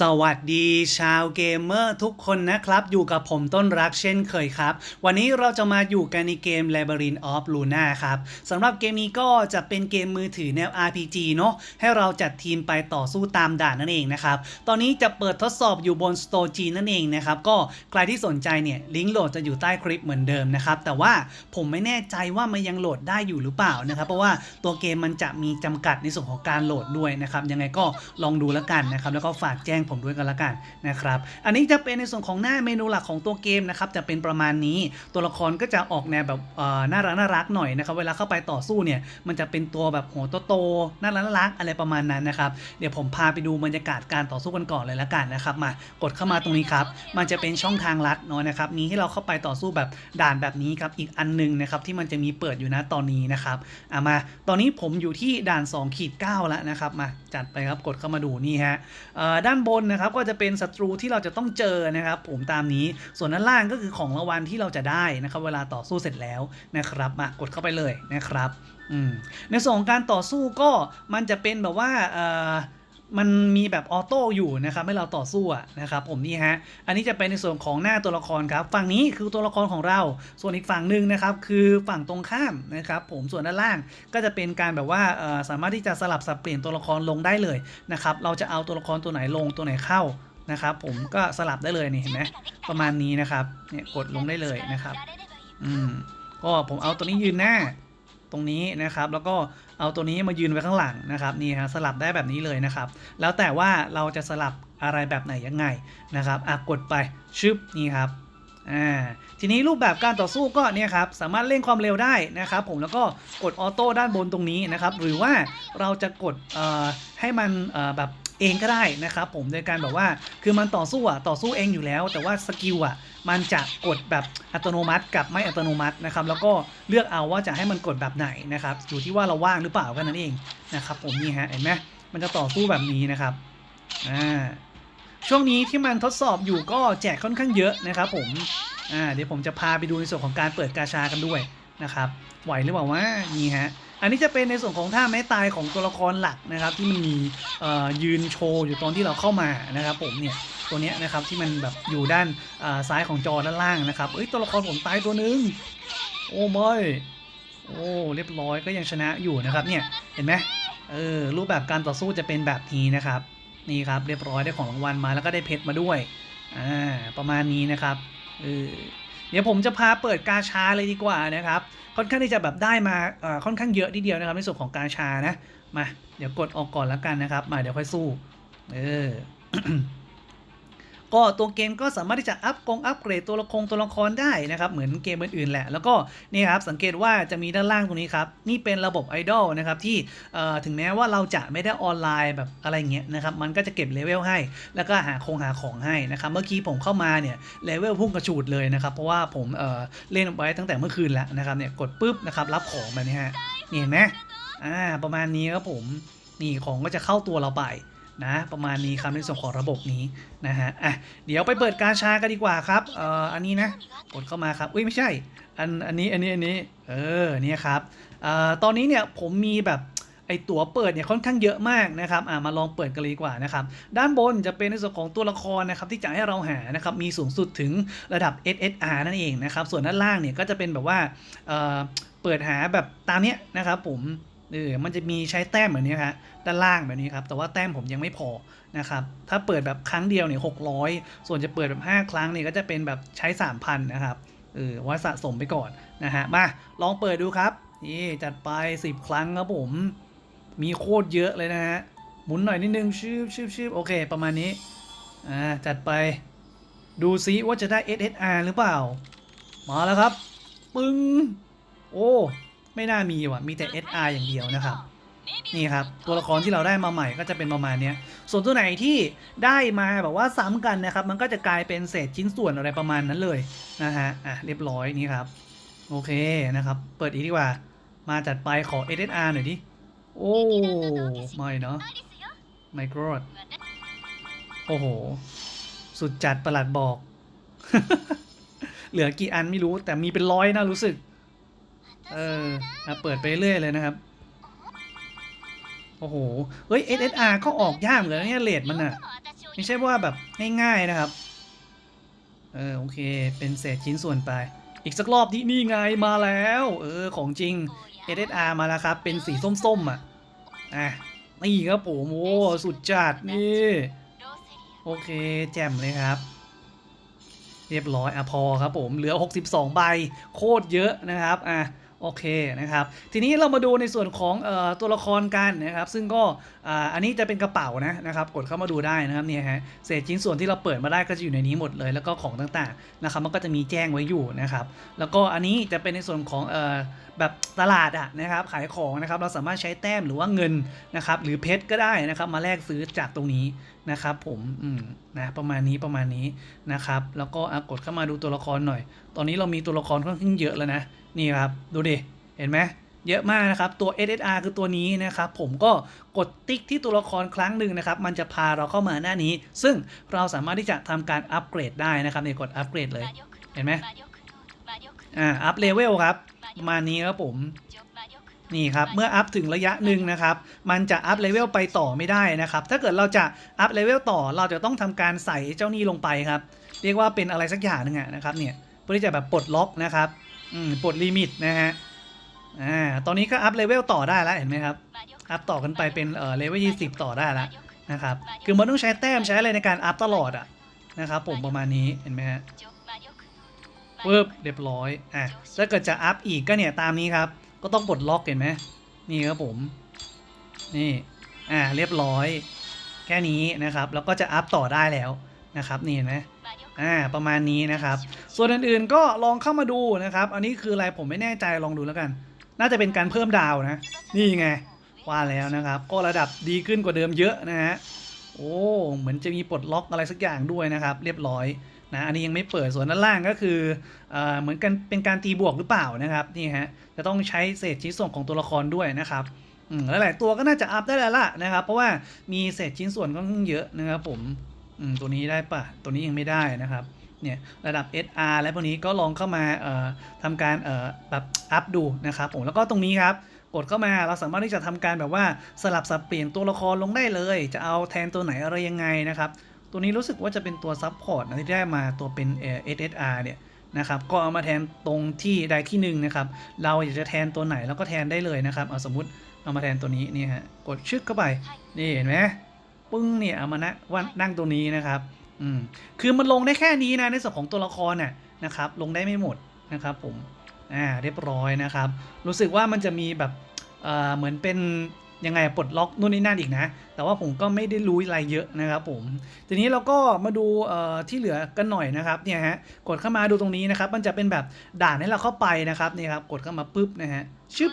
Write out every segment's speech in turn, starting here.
สวัสดีชาวเกมเมอร์ทุกคนนะครับ อยู่กับผมต้นรักเช่นเคยครับ วันนี้เราจะมาอยู่กันในเกม Labyrinth of Luna ครับสำหรับเกมนี้ก็จะเป็นเกมมือถือแนว RPG เนอะให้เราจัดทีมไปต่อสู้ตามด่านนั่นเองนะครับ ตอนนี้จะเปิดทดสอบอยู่บน Store G นั่นเองนะครับ ก็ใครที่สนใจเนี่ย ลิงก์โหลดจะอยู่ใต้คลิปเหมือนเดิมนะครับ แต่ว่าผมไม่แน่ใจว่ามันยังโหลดได้อยู่หรือเปล่านะครับเพราะว่าตัวเกมมันจะมีจำกัดในส่วนของการโหลดด้วยนะครับยังไงก็ลองดูแล้วกันนะครับแล้วก็ฝากแจ้งผมด้วยกันละกันนะครับ อันนี้จะเป็นในส่วนของหน้าเมนูหลักของตัวเกมนะครับจะเป็นประมาณนี้ตัวละครก็จะออกแนวแบบน่ารักน่ารักหน่อยนะครับเวลาเข้าไปต่อสู้เนี่ยมันจะเป็นตัวแบบหัวโตๆน่ารักน่ารักอะไรประมาณนั้นนะครับเดี๋ยวผมพาไปดูบรรยากาศการต่อสู้กันก่อนเลยละกันนะครับมากดเข้ามาตรงนี้ครับมันจะเป็นช่องทางลัดเนาะนะครับมีให้เราเข้าไปต่อสู้แบบด่านแบบนี้ครับอีกอันหนึงนะครับที่มันจะมีเปิดอยู่นะตอนนี้นะครับอะมาตอนนี้ผมอยู่ที่ด่าน2ขีด9แล้วนะครับมาจัดไปครับกดเข้ามาดูนี่ฮะด้านบนนะครับก็จะเป็นศัตรูที่เราจะต้องเจอนะครับ ผมตามนี้ ส่วนด้านล่างก็คือของรางวัลที่เราจะได้นะครับเวลาต่อสู้เสร็จแล้วนะครับมากดเข้าไปเลยนะครับในส่วนของการต่อสู้ก็มันจะเป็นแบบว่าเอ่อ มันมีแบบออโต้อยู่นะครับให้เราต่อสู้นะครับผมนี่ฮะอันนี้จะเป็นในส่วนของหน้าตัวละครครับฝั่งนี้คือตัวละครของเรา ส่วนอีกฝั่งหนึ่งนะครับคือฝั่งตรงข้ามนะครับผมส่วนด้านล่างก็จะเป็นการแบบว่าสามารถที่จะสลับสับเปลี่ยนตัวละครลงได้เลยนะครับเราจะเอาตัวละครตัวไหนลงตัวไหนเข้านะครับผมก็สลับได้เลยนี่เห็นไหมประมาณนี้นะครับเนี่ยกดลงได้เลยนะครับอืมก็ผมเอาตัวนี้ยืนหน้า ตรงนี้นะครับ แล้วก็เอาตัวนี้มายืนไว้ข้างหลังนะครับนี่ฮะสลับได้แบบนี้เลยนะครับ แล้วแต่ว่าเราจะสลับอะไรแบบไหนยังไงนะครับอะกดไปชึบนี่ครับอ่าทีนี้รูปแบบการต่อสู้ก็เนี่ยครับสามารถเร่งความเร็วได้นะครับผมแล้วก็กดออโต้ด้านบนตรงนี้นะครับหรือว่าเราจะกดเอ่อให้มันเอ่อแบบ เองก็ได้นะครับผมโดยการแบบว่าคือมันต่อสู้อะต่อสู้เองอยู่แล้ว แต่ว่าสกิลอะมันจะกดแบบอัตโนมัติกับไม่อัตโนมัตินะครับแล้วก็เลือกเอาว่าจะให้มันกดแบบไหนนะครับอยู่ที่ว่าเราว่างหรือเปล่าแค่นั้นเองนะครับผมนี่ฮะเห็นไหมมันจะต่อสู้แบบนี้นะครับอ่าช่วงนี้ที่มันทดสอบอยู่ก็แจกค่อนข้างเยอะนะครับผมอ่าเดี๋ยวผมจะพาไปดูในส่วนของการเปิดกาชากันด้วยนะครับไหวหรือเปล่าว่านี่ฮะ อันนี้จะเป็นในส่วนของท่าไม้ตายของตัวละครหลักนะครับ ที่มันมียืนโชว์อยู่ตอนที่เราเข้ามานะครับ ผมเนี่ยตัวเนี้ยนะครับที่มันแบบอยู่ด้านซ้ายของจอด้านล่างนะครับเอ้ยตัวละครผมตายตัวหนึงโอ้ไม่โอ้เรียบร้อยก็ยังชนะอยู่นะครับเนี่ยเห็นไหมเออรูปแบบการต่อสู้จะเป็นแบบนี้นะครับนี่ครับเรียบร้อยได้ของรางวัลมาแล้วก็ได้เพชรมาด้วยอ่าประมาณนี้นะครับเออ เดี๋ยวผมจะพาเปิดกาชาเลยดีกว่านะครับ ค่อนข้างที่จะแบบได้มาค่อนข้างเยอะทีเดียวนะครับ ในส่วนของกาชานะ มา เดี๋ยวกดออกก่อนแล้วกันนะครับ มาเดี๋ยวค่อยสู้ เออ ก็ตัวเกมก็สามารถที่จะอัพกงอัพเกรดตัวละครตัวละครได้นะครับเหมือนเกมอื่นๆแหละ แล้วก็นี่ครับสังเกตว่าจะมีด้านล่างตรงนี้ครับนี่เป็นระบบไอดอลนะครับที่ถึงแม้ว่าเราจะไม่ได้ออนไลน์แบบอะไรเงี้ยนะครับมันก็จะเก็บเลเวลให้ แล้วก็หาคงหาของให้นะครับเมื่อกี้ผมเข้ามาเนี่ยเลเวลพุ่งกระฉูดเลยนะครับเพราะว่าผมเเล่นไว้ตั้งแต่เมื่อคืนแล้วนะครับเนี่ยกดปุ๊บนะครับรับของแบบนี้ฮะเห็นไหมอ่าประมาณนี้ครับผมนี่ของก็จะเข้าตัวเราไป นะประมาณนี้ครับในส่วนของระบบนี้นะฮะอะเดี๋ยวไปเปิดกาชากันดีกว่าครับเอ่ออันนี้นะกดเข้ามาครับอุ้ยไม่ใช่อันอันนี้อันนี้อันนี้เออเนี่ยครับเอ่อตอนนี้เนี่ยผมมีแบบไอตั๋วเปิดเนี่ยค่อนข้างเยอะมากนะครับอ่ามาลองเปิดกันเลยดีกว่านะครับ ด้านบนจะเป็นในส่วนของตัวละครนะครับที่จะให้เราหานะครับ มีสูงสุดถึงระดับ SSR นั่นเองนะครับ ส่วนด้านล่างเนี่ยก็จะเป็นแบบว่าเอ่อเปิดหาแบบตามเนี้ยนะครับผม เออมันจะมีใช้แต้มเหมือนนี้ครับด้านล่างแบบนี้ครับแต่ว่าแต้มผมยังไม่พอนะครับถ้าเปิดแบบครั้งเดียวเนี่ยหกร้อยส่วนจะเปิดแบบ 5 ครั้งเนี่ยก็จะเป็นแบบใช้ 3,000 นะครับเออว่าสะสมไปก่อนนะฮะมาลองเปิดดูครับนี่จัดไป 10 ครั้งครับผมมีโคตรเยอะเลยนะฮะหมุนหน่อยนิดนึงชืบชืบชืบโอเค ประมาณนี้อ่าจัดไปดูซิว่าจะได้ SSR หรือเปล่า มาแล้วครับ ปึ้งโอ้ ไม่น่ามีว่ะมีแต่ SR อย่างเดียวนะครับ นี่ครับ ตัวละครที่เราได้มาใหม่ก็จะเป็นประมาณเนี้ยส่วนตัวไหนที่ได้มาแบบว่าซ้ำกันนะครับ มันก็จะกลายเป็นเศษชิ้นส่วนอะไรประมาณนั้นเลยนะฮะอะเรียบร้อยนี่ครับ โอเคนะครับ เปิดอีกดีกว่า มาจัดไปขอ SSR หน่อยดิโอ้ไม่เนาะไม่กรอดโอ้โห สุดจัดประหลัดบอก เหลือกี่อันไม่รู้แต่มีเป็นร้อยนะรู้สึก เอออะเปิดไปเรื่อยเลยนะครับ โอ้โห เฮ้ย SSR ก็ออกยากเหมือนกันเนี่ยเลทมันอะไม่ใช่ว่าแบบง่ายๆนะครับ เออโอเค เป็นเศษชิ้นส่วนไป อีกสักรอบที่นี่ไงมาแล้ว เออของจริง SSR มาแล้วครับ เป็นสีส้มๆอะ อะนี่ครับผมโอ้สุดจัดนี่ โอเคแจ่มเลยครับ เรียบร้อยอะพอครับผมเหลือ 62 ใบโคตรเยอะนะครับอะ โอเคนะครับ ทีนี้เรามาดูในส่วนของออตัวละครกันนะครับ ซึ่งก็ออันนี้จะเป็นกระเป๋านะนะครับ กดเข้ามาดูได้นะครับเนี่ยฮะเศษชิ้นส่วนที่เราเปิดมาได้ก็จะอยู่ในนี้หมดเลย แล้วก็ของต่างๆนะครับ มันก็จะมีแจ้งไว้อยู่นะครับ แล้วก็อันนี้จะเป็นในส่วนของอ แบบตลาดอะนะครับขายของนะครับเราสามารถใช้แต้มหรือว่าเงินนะครับหรือเพชรก็ได้นะครับมาแลกซื้อจากตรงนี้นะครับผมอืมนะประมาณนี้ประมาณนี้นะครับแล้วก็อกดเข้ามาดูตัวละครหน่อย ตอนนี้เรามีตัวละครค่อนข้างเยอะแล้วนะนี่ครับดูดิเห็นไหมเยอะมากนะครับ ตัว SSR คือตัวนี้นะครับ ผมก็กดติ๊กที่ตัวละครครั้งหนึ่งนะครับ มันจะพาเราเข้ามาหน้านี้ ซึ่งเราสามารถที่จะทำการอัปเกรดได้นะครับเนี่ยกดอัปเกรดเลย เห็นไหมอ่า อัพเลเวลครับ ประมาณนี้ครับผมนี่ครับเมื่ออัพถึงระยะหนึ่งนะครับ มันจะอัพเลเวลไปต่อไม่ได้นะครับ ถ้าเกิดเราจะอัพเลเวลต่อเราจะต้องทำการใส่เจ้านี่ลงไปครับ เรียกว่าเป็นอะไรสักอย่างหนึงอะนะครับเนี่ยเพื่อที่จะแบบปลดล็อกนะครับอืมปลดลิมิตนะฮะอ่าตอนนี้ก็อัพเลเวลต่อได้แล้วเห็นไหมครับอัพต่อกันไปเป็นเอ่อเลเวล20ต่อได้แล้วนะครับคือมันต้องใช้แต้มใช้อะไรในการอัพตลอดอะนะครับผมประมาณนี้เห็นไหมฮะ เวิบเรียบร้อยอะถ้าเกิดจะอัพอีกก็เนี่ยตามนี้ครับ ก็ต้องปลดล็อกเห็นไหมนี่ครับผมนี่อ่าเรียบร้อย แค่นี้นะครับ แล้วก็จะอัพต่อได้แล้วนะครับนี่เห็นไหมอ่าประมาณนี้นะครับ ส่วนอื่นๆก็ลองเข้ามาดูนะครับ อันนี้คืออะไรผมไม่แน่ใจลองดูแล้วกัน น่าจะเป็นการเพิ่มดาวนะ นี่ไงว่าแล้วนะครับ ก็ระดับดีขึ้นกว่าเดิมเยอะนะฮะโอ้เหมือนจะมีปลดล็อกอะไรสักอย่างด้วยนะครับ เรียบร้อย นะอันนี้ยังไม่เปิดส่วนด้านล่างก็คือเอเหมือนกันเป็นการตีบวกหรือเปล่านะครับนี่ฮะจะต้องใช้เศษชิ้นส่วนของตัวละครด้วยนะครับอืมหลายๆตัวก็น่าจะอัพได้แล้วล่ะนะครับ เพราะว่ามีเศษชิ้นส่วนก็เยอะนะครับผมอืมตัวนี้ได้ปะตัวนี้ยังไม่ได้นะครับเนี่ยระดับ SR และพวกนี้ก็ลองเข้ามาเอ่อทำการเอ่อแบบอัพดูนะครับผมแล้วก็ตรงนี้ครับกดเข้ามาเราสามารถที่จะทำการแบบว่าสลับสับเปลี่ยนตัวละครลงได้เลย จะเอาแทนตัวไหนอะไรยังไงนะครับ ตัวนี้รู้สึกว่าจะเป็นตัวซับพอร์ตนะที่ได้มาตัวเป็น SSR เนี่ยนะครับก็เอามาแทนตรงที่ใดที่หนึ่งนะครับเราอยากจะแทนตัวไหนเราก็แทนได้เลยนะครับเอาสมมติเอามาแทนตัวนี้นี่ฮะกดชึกเข้าไปนี่เห็นไหมปึ้งเนี่ยเอามานะว่านั่งตรงนี้นะครับอืมคือมันลงได้แค่นี้นะในส่วนของตัวละครน่ะนะครับลงได้ไม่หมดนะครับผมอ่าเรียบร้อยนะครับ รู้สึกว่ามันจะมีแบบเอ่อเหมือนเป็น ยังไงปลดล็อกนู่นนี่นั่นอีกนะ แต่ว่าผมก็ไม่ได้รู้อะไรเยอะนะครับผม ทีนี้เราก็มาดูที่เหลือกันหน่อยนะครับเนี่ยฮะกดเข้ามาดูตรงนี้นะครับ มันจะเป็นแบบด่านให้เราเข้าไปนะครับนี่ครับกดเข้ามาปุ๊บนะฮะชึบ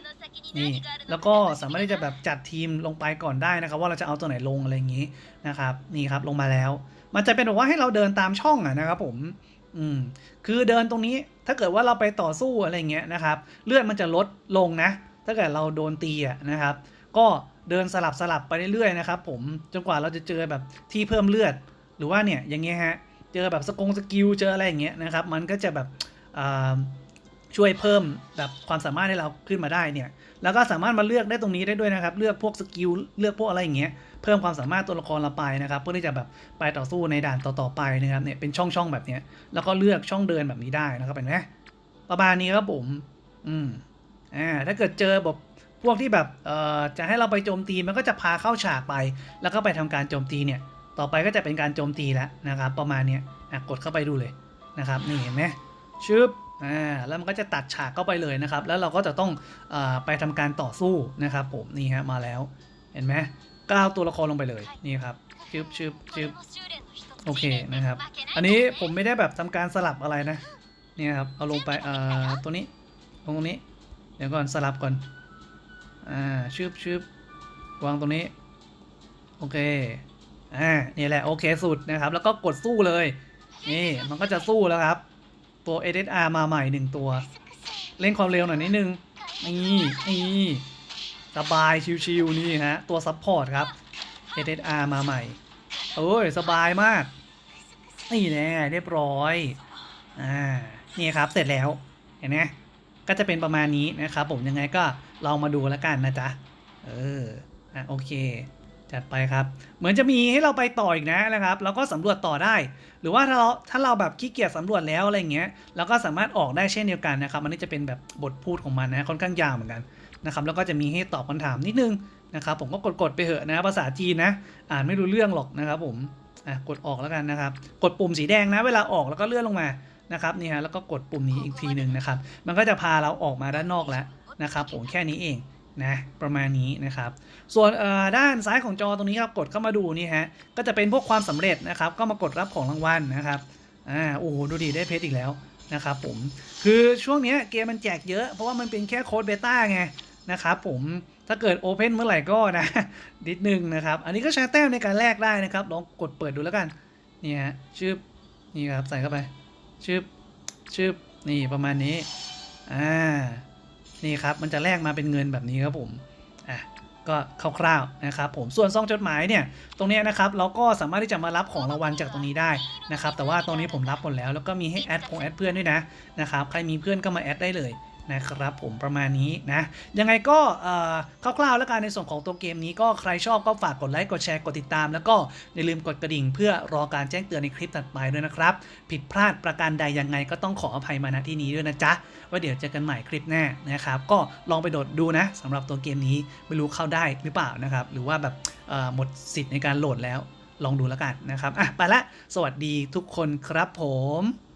นี่แล้วก็สามารถที่จะแบบจัดทีมลงไปก่อนได้นะครับ ว่าเราจะเอาตัวไหนลงอะไรอย่างนี้นะครับนี่ครับลงมาแล้ว มันจะเป็นแบบว่าให้เราเดินตามช่องอะนะครับผมอืมคือเดินตรงนี้ถ้าเกิดว่าเราไปต่อสู้อะไรเงี้ยนะครับ เลือดมันจะลดลงนะ ถ้าเกิดเราโดนตีอะนะครับ ก็เดินสลับสลับไปเรื่อยๆนะครับผมจนกว่าเราจะเจอแบบที่เพิ่มเลือด หรือว่าเนี่ยอย่างเงี้ยฮะเจอแบบสกงสกิลเจออะไรอย่างเงี้ยนะครับมันก็จะแบบช่วยเพิ่มแบบความสามารถให้เราขึ้นมาได้เนี่ยแล้วก็สามารถมาเลือกได้ตรงนี้ได้ด้วยนะครับ เลือกพวกสกิลเลือกพวกอะไรอย่างเงี้ยเพิ่มความสามารถตัวละครเราไปนะครับ เพื่อที่จะแบบไปต่อสู้ในด่านต่อๆไปนะครับเนี่ยเป็นช่องๆแบบเนี้ยแล้วก็เลือกช่องเดินแบบนี้ได้นะครับเห็นไหมประมาณนี้ครับผม อืมอ่าถ้าเกิดเจอแบบ พวกที่แบบเอ่อจะให้เราไปโจมตีมันก็จะพาเข้าฉากไป แล้วก็ไปทำการโจมตีเนี่ยต่อไปก็จะเป็นการโจมตีแล้วนะครับ ประมาณเนี้ยกดเข้าไปดูเลยนะครับนี่เห็นไหมชึบอ่าแล้วมันก็จะตัดฉากเข้าไปเลยนะครับ แล้วเราก็จะต้องเอ่อไปทำการต่อสู้นะครับ ผมนี่ฮะมาแล้วเห็นไหมก็เอาตัวละครลงไปเลยนี่ครับชึบชึบชึบโอเคนะครับ อันนี้ผมไม่ได้แบบทำการสลับอะไรนะเนี่ยครับเอาลงไปเอ่อตัวนี้ลงตรงนี้เดี๋ยวก่อนสลับก่อน อ่าชืบชืบวางตรงนี้ โอเค อ่า นี่แหละ โอเคสุดนะครับ แล้วก็กดสู้เลย นี่ มันก็จะสู้แล้วครับ ตัว SSR มาใหม่หนึ่งตัวเร่งความเร็วหน่อยนิดนึง นี่นี่สบายชิวๆนี่ฮะ ตัวซัพพอร์ตครับ SSR มาใหม่ โอ้ย สบายมาก นี่แน่เรียบร้อย อ่า นี่ครับ เสร็จแล้ว เห็นไหม ก็จะเป็นประมาณนี้นะครับผมยังไงก็ลองมาดูแล้วกันนะจ๊ะ เอออะโอเค จัดไปครับ เหมือนจะมีให้เราไปต่ออีกนะนะครับแล้วก็สำรวจต่อได้ หรือว่าถ้าเราถ้าเราแบบขี้เกียจสำรวจแล้วอะไรเงี้ยเราก็สามารถออกได้เช่นเดียวกันนะครับอันนี้จะเป็นแบบบทพูดของมันนะค่อนข้างยาวเหมือนกันนะครับแล้วก็จะมีให้ตอบคำถามนิดนึงนะครับผมก็กดๆไปเหอะนะภาษาจีนนะ อ่านไม่รู้เรื่องหรอกนะครับผมอะกดออกแล้วกันนะครับ กดปุ่มสีแดงนะ เวลาออกแล้วก็เลื่อนลงมา นะครับนี่ฮะแล้วก็กดปุ่มนี้อีกทีหนึ่งนะครับ มันก็จะพาเราออกมาด้านนอกแล้วนะครับผมแค่นี้เองนะประมาณนี้นะครับ ส่วนเอ่อด้านซ้ายของจอตรงนี้ครับกดเข้ามาดูนี่ฮะก็จะเป็นพวกความสำเร็จนะครับ ก็มากดรับของรางวัลนะครับอ่าโอ้โหดูดีได้เพชรอีกแล้วนะครับผมคือช่วงเนี้ยเกมมันแจกเยอะ เพราะว่ามันเป็นแค่โค้ดเบต้าไงนะครับผมถ้าเกิดโอเพนเมื่อไหร่ก็นะนิดนึงนะครับ อันนี้ก็ใช้แต้มในการแลกได้นะครับ ลองกดเปิดดูแล้วกันนี่ฮะชื่อนี่ครับใส่เข้าไป ชืบชืบนี่ประมาณนี้ อ่า นี่ครับมันจะแลกมาเป็นเงินแบบนี้ครับผม อะก็คร่าวๆนะครับผมส่วนซองจดหมายเนี่ยตรงนี้นะครับเราก็สามารถที่จะมารับของรางวัลจากตรงนี้ได้นะครับแต่ว่าตรงนี้ผมรับหมดแล้วแล้วก็มีให้แอดพงแอดเพื่อนด้วยนะนะครับใครมีเพื่อนก็มาแอดได้เลย นะครับผมประมาณนี้นะยังไงก็คร่าวๆแล้วกันในส่วนของตัวเกมนี้ก็ใครชอบก็ฝากกดไลค์กดแชร์กดติดตาม แล้วก็อย่าลืมกดกระดิ่ง เพื่อรอการแจ้งเตือนในคลิปถัดไปด้วยนะครับ ผิดพลาดประการใดยังไงก็ต้องขออภัยมาณที่นี้ด้วยนะจ๊ะว่าเดี๋ยวเจอกันใหม่คลิปหน้านะครับก็ลองไปโดดดูนะสำหรับตัวเกมนี้ไม่รู้เข้าได้หรือเปล่านะครับหรือว่าแบบหมดสิทธิ์ในการโหลดแล้วลองดูแล้วกันนะครับอะไปละสวัสดีทุกคนครับผม